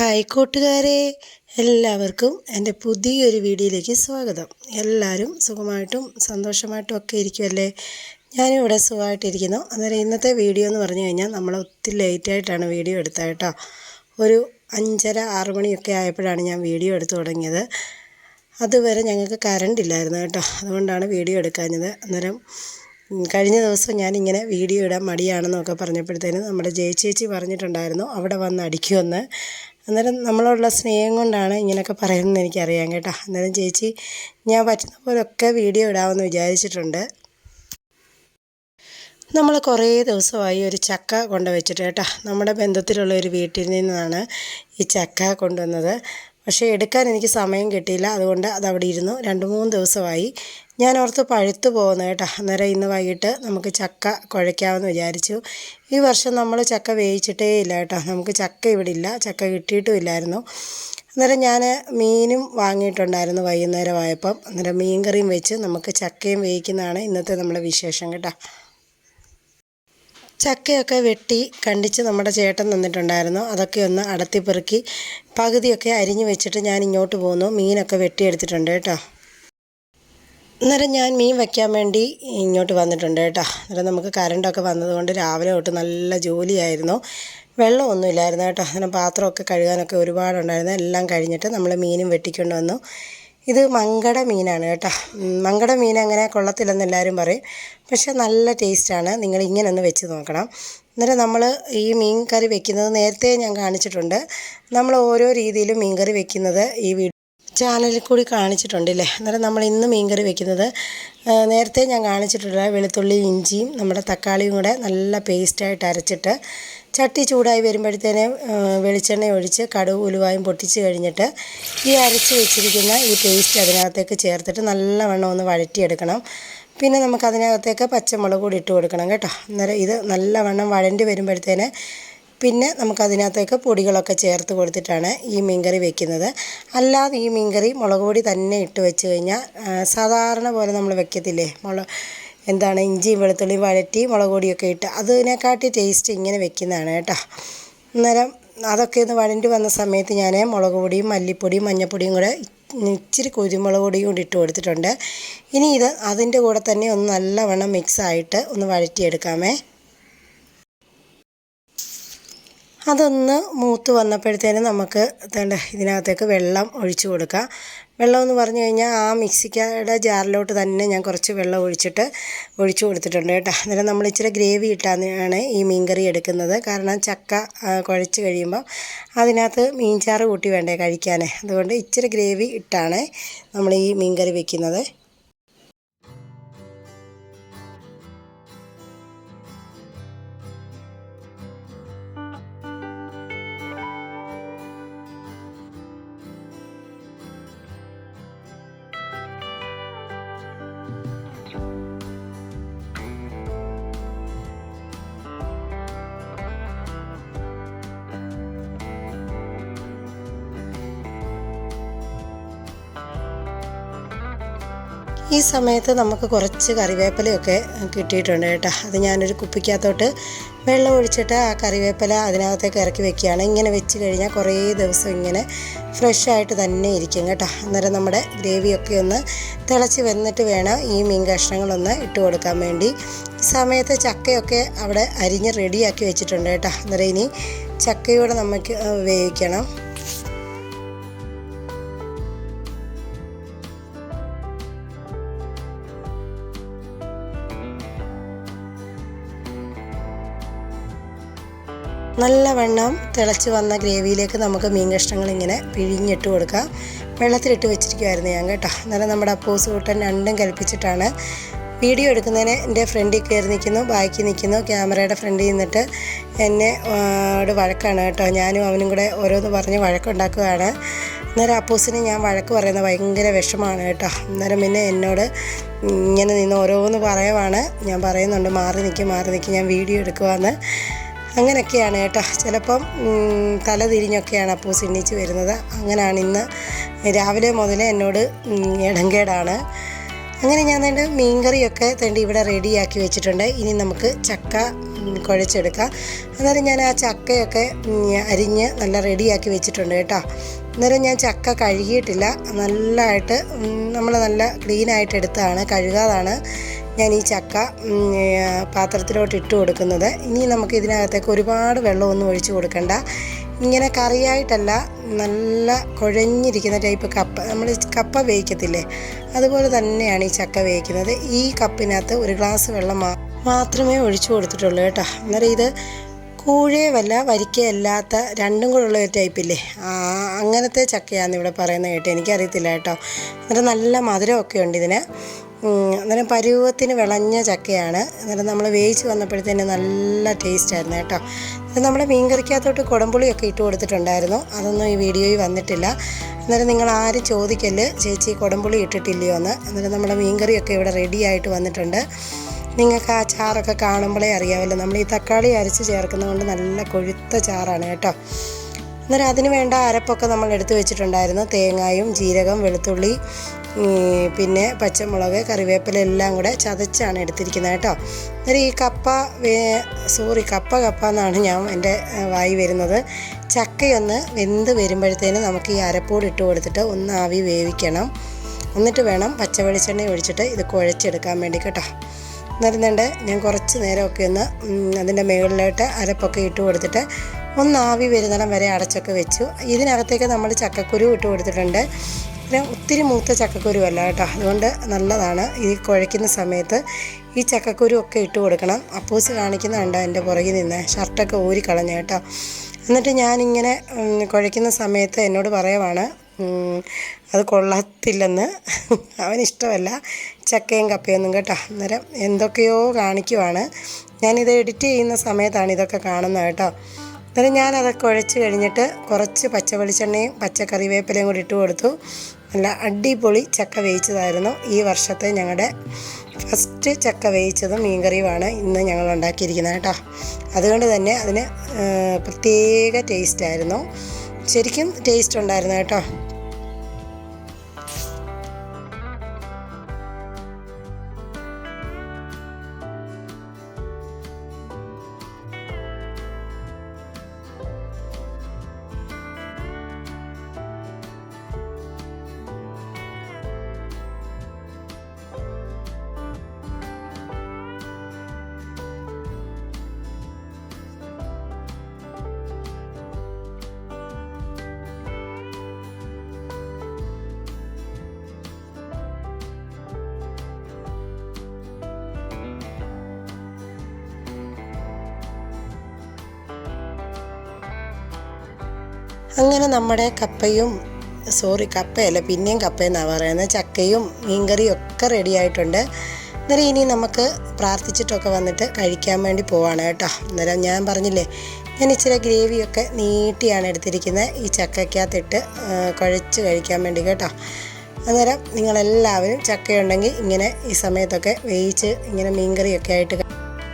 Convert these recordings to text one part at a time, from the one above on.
Hi കൂട്ടുകാരെ എല്ലാവർക്കും എന്റെ പുതിയൊരു വീഡിയോയിലേക്ക് സ്വാഗതം. എല്ലാവരും സുഖമായിട്ടും സന്തോഷമായിട്ടും ഒക്കെ ഇരിക്കുമല്ലേ ഞാനും ഇവിടെ സുഖമായിട്ടിരിക്കുന്നു. അന്നേരം ഇന്നത്തെ വീഡിയോ എന്ന് പറഞ്ഞു കഴിഞ്ഞാൽ നമ്മൾ ഒത്തിരി ലേറ്റായിട്ടാണ് വീഡിയോ എടുത്തത് കേട്ടോ. ഒരു അഞ്ചര ആറ് മണിയൊക്കെ ആയപ്പോഴാണ് ഞാൻ വീഡിയോ എടുത്തു തുടങ്ങിയത്. അതുവരെ ഞങ്ങൾക്ക് കറണ്ട് ഇല്ലായിരുന്നു കേട്ടോ. അതുകൊണ്ടാണ് വീഡിയോ എടുക്കാഞ്ഞത്. അന്നേരം കഴിഞ്ഞ ദിവസം ഞാനിങ്ങനെ വീഡിയോ ഇടാൻ മടിയാണെന്നൊക്കെ പറഞ്ഞപ്പോഴത്തേനും നമ്മുടെ ജയ ചേച്ചി പറഞ്ഞിട്ടുണ്ടായിരുന്നു അവിടെ വന്ന് അടിക്കുമെന്ന്. അന്നേരം നമ്മളോടുള്ള സ്നേഹം കൊണ്ടാണ് ഇങ്ങനെയൊക്കെ പറയുന്നത് എനിക്കറിയാം കേട്ടോ. അന്നേരം ചേച്ചി ഞാൻ പറ്റുന്ന പോലൊക്കെ വീഡിയോ ഇടാമെന്ന് വിചാരിച്ചിട്ടുണ്ട്. നമ്മൾ കുറേ ദിവസമായി ഒരു ചക്ക കൊണ്ടുവച്ചിട്ട് കേട്ടോ. നമ്മുടെ ബന്ധത്തിലുള്ള ഒരു വീട്ടിൽ നിന്നാണ് ഈ ചക്ക കൊണ്ടുവന്നത്. പക്ഷേ എടുക്കാൻ എനിക്ക് സമയം കിട്ടിയില്ല. അതുകൊണ്ട് അത് അവിടെ ഇരുന്നു. രണ്ട് മൂന്ന് ദിവസമായി. ഞാൻ ഓർത്ത് പഴുത്ത് പോകുന്നു കേട്ടോ. അന്നേരം ഇന്ന് വൈകിട്ട് നമുക്ക് ചക്ക കുഴയ്ക്കാമെന്ന് വിചാരിച്ചു. ഈ വർഷം നമ്മൾ ചക്ക വേവിച്ചിട്ടേ ഇല്ല കേട്ടോ. നമുക്ക് ചക്ക ഇവിടെ ഇല്ല. ചക്ക കിട്ടിയിട്ടും ഇല്ലായിരുന്നു. അന്നേരം ഞാൻ മീനും വാങ്ങിയിട്ടുണ്ടായിരുന്നു വൈകുന്നേരമായപ്പം. അന്നേരം മീൻ കറിയും വെച്ച് നമുക്ക് ചക്കയും വേവിക്കുന്നതാണ് ഇന്നത്തെ നമ്മുടെ വിശേഷം കേട്ടോ. ചക്കയൊക്കെ വെട്ടി കണ്ടിച്ച് നമ്മുടെ ചേട്ടൻ തന്നിട്ടുണ്ടായിരുന്നു. അതൊക്കെ ഒന്ന് അടത്തിപ്പെറുക്കി പകുതിയൊക്കെ അരിഞ്ഞു വെച്ചിട്ട് ഞാൻ ഇങ്ങോട്ട് പോന്നു. മീനൊക്കെ വെട്ടിയെടുത്തിട്ടുണ്ട് കേട്ടോ. അന്നേരം ഞാൻ മീൻ വയ്ക്കാൻ വേണ്ടി ഇങ്ങോട്ട് വന്നിട്ടുണ്ട് കേട്ടോ. അന്നേരം നമുക്ക് കറണ്ടൊക്കെ വന്നതുകൊണ്ട് രാവിലെ തൊട്ട് നല്ല ജോലിയായിരുന്നു. വെള്ളമൊന്നുമില്ലായിരുന്നു കേട്ടോ. അന്നേരം പാത്രമൊക്കെ കഴുകാനൊക്കെ ഒരുപാടുണ്ടായിരുന്നു. എല്ലാം കഴിഞ്ഞിട്ട് നമ്മൾ മീനും വെട്ടിക്കൊണ്ട് വന്നു. ഇത് മങ്കട മീനാണ് കേട്ടോ. മങ്കട മീൻ അങ്ങനെ കൊള്ളത്തില്ലെന്ന് എല്ലാവരും പറയും. പക്ഷേ നല്ല ടേസ്റ്റാണ്. നിങ്ങൾ ഇങ്ങനെ ഒന്ന് വെച്ച് നോക്കണം. അന്നേരം നമ്മൾ ഈ മീൻ കറി വെക്കുന്നത് നേരത്തെ ഞാൻ കാണിച്ചിട്ടുണ്ട്. നമ്മൾ ഓരോ രീതിയിലും മീൻ കറി വെക്കുന്നത് ഈ വീഡിയോ ചാനലിൽ കൂടി കാണിച്ചിട്ടുണ്ടല്ലേ അന്നേരം നമ്മൾ ഇന്ന് മീൻ കറി വെക്കുന്നത് നേരത്തെ ഞാൻ കാണിച്ചിട്ടുള്ള വെളുത്തുള്ളി ഇഞ്ചിയും നമ്മുടെ തക്കാളിയും കൂടെ നല്ല പേസ്റ്റായിട്ട് അരച്ചിട്ട് ചട്ടി ചൂടായി വരുമ്പോഴത്തേന് വെളിച്ചെണ്ണ ഒഴിച്ച് കടുക് ഉലുവായും പൊട്ടിച്ച് കഴിഞ്ഞിട്ട് ഈ അരച്ച് വെച്ചിരിക്കുന്ന ഈ പേസ്റ്റ് അതിനകത്തേക്ക് ചേർത്തിട്ട് നല്ലവണ്ണം ഒന്ന് വഴറ്റിയെടുക്കണം. പിന്നെ നമുക്ക് അതിനകത്തേക്ക് പച്ചമുളക് കൂടി ഇട്ട് കൊടുക്കണം കേട്ടോ. അന്നേരം ഇത് നല്ലവണ്ണം വഴണ്ടി വരുമ്പോഴത്തേന് പിന്നെ നമുക്കതിനകത്തേക്ക് പൊടികളൊക്കെ ചേർത്ത് കൊടുത്തിട്ടാണ് ഈ മീൻകറി വെക്കുന്നത്. അല്ലാതെ ഈ മീൻകറി മുളക് പൊടി തന്നെ ഇട്ട് വെച്ച് കഴിഞ്ഞാൽ സാധാരണ പോലെ നമ്മൾ വെക്കത്തില്ലേ? മുള എന്താണ് ഇഞ്ചിയും വെളുത്തുള്ളിയും വഴറ്റി മുളക് പൊടിയൊക്കെ ഇട്ട് അതിനെക്കാട്ടി ടേസ്റ്റ് ഇങ്ങനെ വെക്കുന്നതാണ് കേട്ടോ. അന്നേരം അതൊക്കെ ഒന്ന് വഴണ്ടി വന്ന സമയത്ത് ഞാൻ മുളക് പൊടിയും മല്ലിപ്പൊടിയും മഞ്ഞൾപ്പൊടിയും കൂടെ ഇച്ചിരി കുരുമുളക് പൊടിയും കൂടി ഇട്ട് കൊടുത്തിട്ടുണ്ട്. ഇനി ഇത് അതിന്റെ കൂടെ തന്നെ ഒന്ന് നല്ലവണ്ണം മിക്സായിട്ട് ഒന്ന് വഴറ്റിയെടുക്കാമേ. അതൊന്ന് മൂത്ത് വന്നപ്പോഴത്തേനും നമുക്ക് തേണ്ട ഇതിനകത്തേക്ക് വെള്ളം ഒഴിച്ചു കൊടുക്കാം. വെള്ളം എന്ന് പറഞ്ഞു കഴിഞ്ഞാൽ ആ മിക്സിക്കയുടെ ജാറിലോട്ട് തന്നെ ഞാൻ കുറച്ച് വെള്ളം ഒഴിച്ചിട്ട് ഒഴിച്ചു കൊടുത്തിട്ടുണ്ട് കേട്ടോ. അന്നേരം നമ്മൾ ഇച്ചിരി ഗ്രേവി ഇട്ടാണ് ഈ മീൻകറി എടുക്കുന്നത്. കാരണം ചക്ക കുഴച്ച് കഴിയുമ്പോൾ അതിനകത്ത് മീൻചാറ് കൂട്ടി വേണ്ടേ കഴിക്കാൻ അതുകൊണ്ട് ഇച്ചിരി ഗ്രേവി ഇട്ടാണ് നമ്മൾ ഈ മീൻകറി വെക്കുന്നത്. 주십시오. ഈ സമയത്ത് നമുക്ക് കുറച്ച് കറിവേപ്പിലയൊക്കെ കിട്ടിയിട്ടുണ്ട് കേട്ടോ. അത് ഞാനൊരു കുപ്പിക്കകത്തോട്ട് വെള്ളം ഒഴിച്ചിട്ട് ആ കറിവേപ്പില അതിനകത്തേക്ക് ഇറക്കി വെക്കുകയാണ്. ഇങ്ങനെ വെച്ച് കഴിഞ്ഞാൽ കുറേ ദിവസം ഇങ്ങനെ ഫ്രഷ് ആയിട്ട് തന്നെ ഇരിക്കും കേട്ടോ. അന്നേരം നമ്മുടെ ഗ്രേവിയൊക്കെ ഒന്ന് തിളച്ച് വന്നിട്ട് വേണം ഈ മീൻ കഷ്ണങ്ങളൊന്ന് ഇട്ട് കൊടുക്കാൻ വേണ്ടി. ഈ സമയത്ത് ചക്കയൊക്കെ അവിടെ അരിഞ്ഞ് റെഡിയാക്കി വെച്ചിട്ടുണ്ട് കേട്ടോ. അന്നേരം ഇനി ചക്കയോടെ നമുക്ക് വേവിക്കണം. നല്ലവണ്ണം തിളച്ച് വന്ന ഗ്രേവിയിലേക്ക് നമുക്ക് മീൻ കഷ്ണങ്ങൾ ഇങ്ങനെ പിഴിഞ്ഞിട്ട് കൊടുക്കാം. വെള്ളത്തിലിട്ട് വെച്ചിരിക്കുമായിരുന്നു ഞാൻ കേട്ടോ. അന്നേരം നമ്മുടെ അപ്പൂസ് കൂട്ടൻ രണ്ടും കൽപ്പിച്ചിട്ടാണ് വീഡിയോ എടുക്കുന്നതിന് എന്റെ ഫ്രണ്ടിൽ കയറി നിൽക്കുന്നു ബാക്കി നിൽക്കുന്നു ക്യാമറയുടെ ഫ്രണ്ടിൽ നിന്നിട്ട് എന്നെ ഒരു വഴക്കാണ് കേട്ടോ. ഞാനും അവനും കൂടെ ഓരോന്ന് പറഞ്ഞ് വഴക്കുണ്ടാക്കുകയാണ്. അന്നേരം അപ്പൂസിന് ഞാൻ വഴക്ക് പറയുന്നത് ഭയങ്കര വിഷമാണ് കേട്ടോ. അന്നേരം പിന്നെ എന്നോട് ഇങ്ങനെ നിന്ന് ഓരോന്ന് പറയുവാണ്. ഞാൻ പറയുന്നുണ്ട് മാറി നിൽക്കും മാറി നിൽക്കും ഞാൻ വീഡിയോ എടുക്കുവാന്ന്. അങ്ങനെയൊക്കെയാണ് കേട്ടോ. ചിലപ്പം തല തിരിഞ്ഞൊക്കെയാണ് അപ്പൂസ് സിന്നിച്ച് വരുന്നത്. അങ്ങനെയാണ് ഇന്ന് രാവിലെ മുതലേ എന്നോട് ഇടങ്കേടാണ് അങ്ങനെ ഞാൻ എന്റെ മീൻകറിയൊക്കെ തേണ്ടി ഇവിടെ റെഡിയാക്കി വെച്ചിട്ടുണ്ട്. ഇനി നമുക്ക് ചക്ക കുഴച്ചെടുക്കാം. അന്നേരം ഞാൻ ആ ചക്കയൊക്കെ അരിഞ്ഞ് നല്ല റെഡിയാക്കി വെച്ചിട്ടുണ്ട് കേട്ടോ. അന്നേരം ഞാൻ ചക്ക കഴുകിയിട്ടില്ല. നല്ലതായിട്ട് നമ്മൾ നല്ല ക്ലീനായിട്ട് എടുത്താണ് കഴുകാതാണ്. ഞാൻ ഈ ചക്ക പാത്രത്തിലോട്ട് ഇട്ട് കൊടുക്കുന്നത്. ഇനി നമുക്ക് ഇതിനകത്തേക്ക് ഒരുപാട് വെള്ളമൊന്നും ഒഴിച്ചു കൊടുക്കണ്ട. ഇങ്ങനെ കറിയായിട്ടല്ല നല്ല കുഴഞ്ഞിരിക്കുന്ന ടൈപ്പ് കപ്പ നമ്മൾ കപ്പ വേവിക്കത്തില്ലേ? അതുപോലെ തന്നെയാണ് ഈ ചക്ക വേവിക്കുന്നത്. ഈ കപ്പിനകത്ത് ഒരു ഗ്ലാസ് വെള്ളം മാത്രമേ ഒഴിച്ചു കൊടുത്തിട്ടുള്ളൂ കേട്ടോ. അന്നേരം ഇത് കൂഴയുമല്ല വരിക്കയല്ലാത്ത രണ്ടും കൂടെ ഉള്ള ഒരു ടൈപ്പില്ലേ അങ്ങനത്തെ ചക്കയാണെന്ന് ഇവിടെ പറയുന്നത് കേട്ടോ എനിക്കറിയത്തില്ല കേട്ടോ. എന്നിട്ട് നല്ല മധുരമൊക്കെ ഉണ്ട് ഇതിന്. അന്നേരം പരുവത്തിന് വിളഞ്ഞ ചക്കയാണ്. അന്നേരം നമ്മൾ വേവിച്ച് വന്നപ്പോഴത്തേന് നല്ല ടേസ്റ്റ് ആയിരുന്നു കേട്ടോ. അത് നമ്മുടെ മീൻകറിക്കകത്തോട്ട് കുടംപുളിയൊക്കെ ഇട്ട് കൊടുത്തിട്ടുണ്ടായിരുന്നു. അതൊന്നും ഈ വീഡിയോയിൽ വന്നിട്ടില്ല. അന്നേരം നിങ്ങൾ ആരും ചോദിക്കൽ ചേച്ചി കുടംപുളി ഇട്ടിട്ടില്ലയോ എന്ന് അന്നേരം നമ്മുടെ മീൻകറിയൊക്കെ ഇവിടെ റെഡിയായിട്ട് വന്നിട്ടുണ്ട്. നിങ്ങൾക്ക് ആ ചാറൊക്കെ കാണുമ്പോഴേ അറിയാമല്ലോ. നമ്മൾ ഈ തക്കാളി അരച്ച് ചേർക്കുന്നതുകൊണ്ട് നല്ല കൊഴുത്ത ചാറാണ് കേട്ടോ. അന്നേരം അതിന് വേണ്ട അരപ്പൊക്കെ നമ്മൾ എടുത്തു വെച്ചിട്ടുണ്ടായിരുന്നു. തേങ്ങായും ജീരകം വെളുത്തുള്ളി പിന്നെ പച്ചമുളക് കറിവേപ്പില എല്ലാം കൂടെ ചതച്ചാണ് എടുത്തിരിക്കുന്നത് കേട്ടോ. അന്നേരം ഈ കപ്പ സോറി കപ്പ കപ്പ എന്നാണ് ഞാൻ എന്റെ വായി വരുന്നത്. ചക്കയൊന്ന് വെന്ത് വരുമ്പോഴത്തേന് നമുക്ക് ഈ അരപ്പോട് ഇട്ട് കൊടുത്തിട്ട് ഒന്ന് ആവി വേവിക്കണം. എന്നിട്ട് വേണം പച്ച വെളിച്ചെണ്ണ ഒഴിച്ചിട്ട് ഇത് കുഴച്ചെടുക്കാൻ വേണ്ടി കേട്ടോ. എന്നിരുന്നുണ്ട് ഞാൻ കുറച്ച് നേരമൊക്കെ ഒന്ന് അതിന്റെ മുകളിലോട്ട് അരപ്പൊക്കെ ഇട്ട് കൊടുത്തിട്ട് ഒന്ന് ആവി വരുന്നിടം വരെ അടച്ചൊക്കെ വെച്ചു. ഇതിനകത്തേക്ക് നമ്മൾ ചക്കക്കുരു ഇട്ട് കൊടുത്തിട്ടുണ്ട്. പിന്നെ ഒത്തിരി മൂത്ത ചക്കക്കുരു അല്ല കേട്ടോ. അതുകൊണ്ട് നല്ലതാണ്. ഈ കുഴയ്ക്കുന്ന സമയത്ത് ഈ ചക്കക്കുരു ഒക്കെ ഇട്ട് കൊടുക്കണം. അപ്പൂസ് കാണിക്കുന്നുണ്ട് എന്റെ പുറകിൽ നിന്ന്? ഷർട്ടൊക്കെ ഊരി കളഞ്ഞു കേട്ടോ. എന്നിട്ട് ഞാനിങ്ങനെ കുഴയ്ക്കുന്ന സമയത്ത് എന്നോട് പറയുവാണ് അത് കൊള്ളത്തില്ലെന്ന് അവനിഷ്ടമല്ല. ചക്കയും കപ്പയൊന്നും കേട്ടോ. അന്നേരം എന്തൊക്കെയോ കാണിക്കുവാണ്. ഞാനിത് എഡിറ്റ് ചെയ്യുന്ന സമയത്താണ് ഇതൊക്കെ കാണുന്നത് കേട്ടോ. അന്നേരം ഞാനതൊക്കെ കുഴച്ച് കഴിഞ്ഞിട്ട് കുറച്ച് പച്ച വെളിച്ചെണ്ണയും പച്ച കറിവേപ്പിലയും കൂടി ഇട്ട് കൊടുത്തു. നല്ല അടിപൊളി ചക്ക വേവിച്ചതായിരുന്നു ഈ വർഷത്തെ ഞങ്ങളുടെ ഫസ്റ്റ് ചക്ക വേവിച്ചതും മീൻകറിയുമാണ് ഇന്ന് ഞങ്ങൾ ഉണ്ടാക്കിയിരിക്കുന്നത് കേട്ടോ. അതുകൊണ്ട് തന്നെ അതിന് പ്രത്യേക ടേസ്റ്റ് ആയിരുന്നു. ശരിക്കും ടേസ്റ്റ് ഉണ്ടായിരുന്നു കേട്ടോ. അങ്ങനെ നമ്മുടെ കപ്പയും സോറി കപ്പയല്ല പിന്നെയും കപ്പയെന്നാണ് പറയുന്നത്. ചക്കയും മീൻകറിയും ഒക്കെ റെഡി ആയിട്ടുണ്ട്. അന്നേരം ഇനി നമുക്ക് പ്രാർത്ഥിച്ചിട്ടൊക്കെ വന്നിട്ട് കഴിക്കാൻ വേണ്ടി പോവാണ് കേട്ടോ. അന്നേരം ഞാൻ പറഞ്ഞില്ലേ ഞാൻ ഇച്ചിരി ഗ്രേവിയൊക്കെ നീട്ടിയാണ് എടുത്തിരിക്കുന്നത്. ഈ ചക്കയ്ക്കകത്തിട്ട് കുഴച്ച് കഴിക്കാൻ വേണ്ടി കേട്ടോ. അന്നേരം നിങ്ങളെല്ലാവരും ചക്കയുണ്ടെങ്കിൽ ഇങ്ങനെ ഈ സമയത്തൊക്കെ വേവിച്ച് ഇങ്ങനെ മീൻകറിയൊക്കെ ആയിട്ട്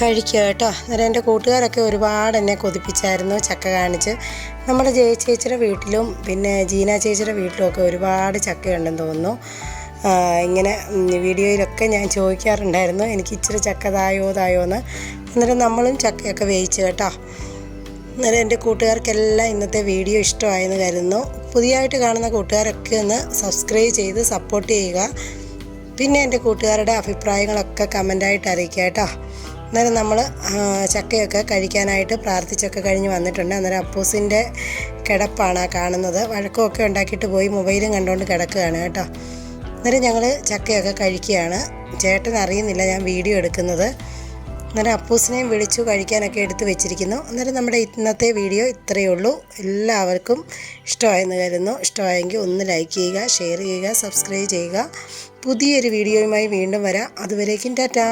കഴിക്കുക കേട്ടോ അന്നേരം എന്റെ കൂട്ടുകാരൊക്കെ ഒരുപാട് എന്നെ കൊതിപ്പിച്ചായിരുന്നു ചക്ക കാണിച്ച്. നമ്മുടെ ജയ ചേച്ചിയുടെ വീട്ടിലും പിന്നെ ജീന ചേച്ചിയുടെ വീട്ടിലും ഒക്കെ ഒരുപാട് ചക്കയുണ്ടെന്ന് തോന്നുന്നു. ഇങ്ങനെ വീഡിയോയിലൊക്കെ ഞാൻ ചോദിക്കാറുണ്ടായിരുന്നു. എനിക്ക് ഇച്ചിരി ചക്ക തായോ തായോ എന്ന്. അന്നേരം നമ്മളും ചക്കയൊക്കെ വേവിച്ച് കേട്ടോ. അന്നേരം എന്റെ കൂട്ടുകാർക്കെല്ലാം ഇന്നത്തെ വീഡിയോ ഇഷ്ടമായെന്ന് കരുതുന്നു. പുതിയതായിട്ട് കാണുന്ന കൂട്ടുകാരൊക്കെ ഒന്ന് സബ്സ്ക്രൈബ് ചെയ്ത് സപ്പോർട്ട് ചെയ്യുക. പിന്നെ എന്റെ കൂട്ടുകാരുടെ അഭിപ്രായങ്ങളൊക്കെ കമന്റായിട്ട് അറിയിക്കുക കേട്ടോ. അന്നേരം നമ്മൾ ചക്കയൊക്കെ കഴിക്കാനായിട്ട് പ്രാർത്ഥിച്ചൊക്കെ കഴിഞ്ഞ് വന്നിട്ടുണ്ട്. അന്നേരം അപ്പൂസിന്റെ കിടപ്പാണ് കാണുന്നത്. വഴക്കമൊക്കെ ഉണ്ടാക്കിയിട്ട് പോയി മൊബൈലും കണ്ടുകൊണ്ട് കിടക്കുകയാണ് കേട്ടോ. അന്നേരം ഞങ്ങൾ ചക്കയൊക്കെ കഴിക്കുകയാണ്. ചേട്ടൻ അറിയുന്നില്ല ഞാൻ വീഡിയോ എടുക്കുന്നത്. അന്നേരം അപ്പൂസിനെയും വിളിച്ചു കഴിക്കാനൊക്കെ എടുത്ത് വെച്ചിരിക്കുന്നു. അന്നേരം നമ്മുടെ ഇന്നത്തെ വീഡിയോ ഇത്രയേ ഉള്ളൂ. എല്ലാവർക്കും ഇഷ്ടമായെന്ന് കരുതുന്നു. ഇഷ്ടമായെങ്കിൽ ഒന്ന് ലൈക്ക് ചെയ്യുക ഷെയർ ചെയ്യുക സബ്സ്ക്രൈബ് ചെയ്യുക. പുതിയൊരു വീഡിയോയുമായി വീണ്ടും വരാം. അതുവരേക്കും ടാറ്റാ.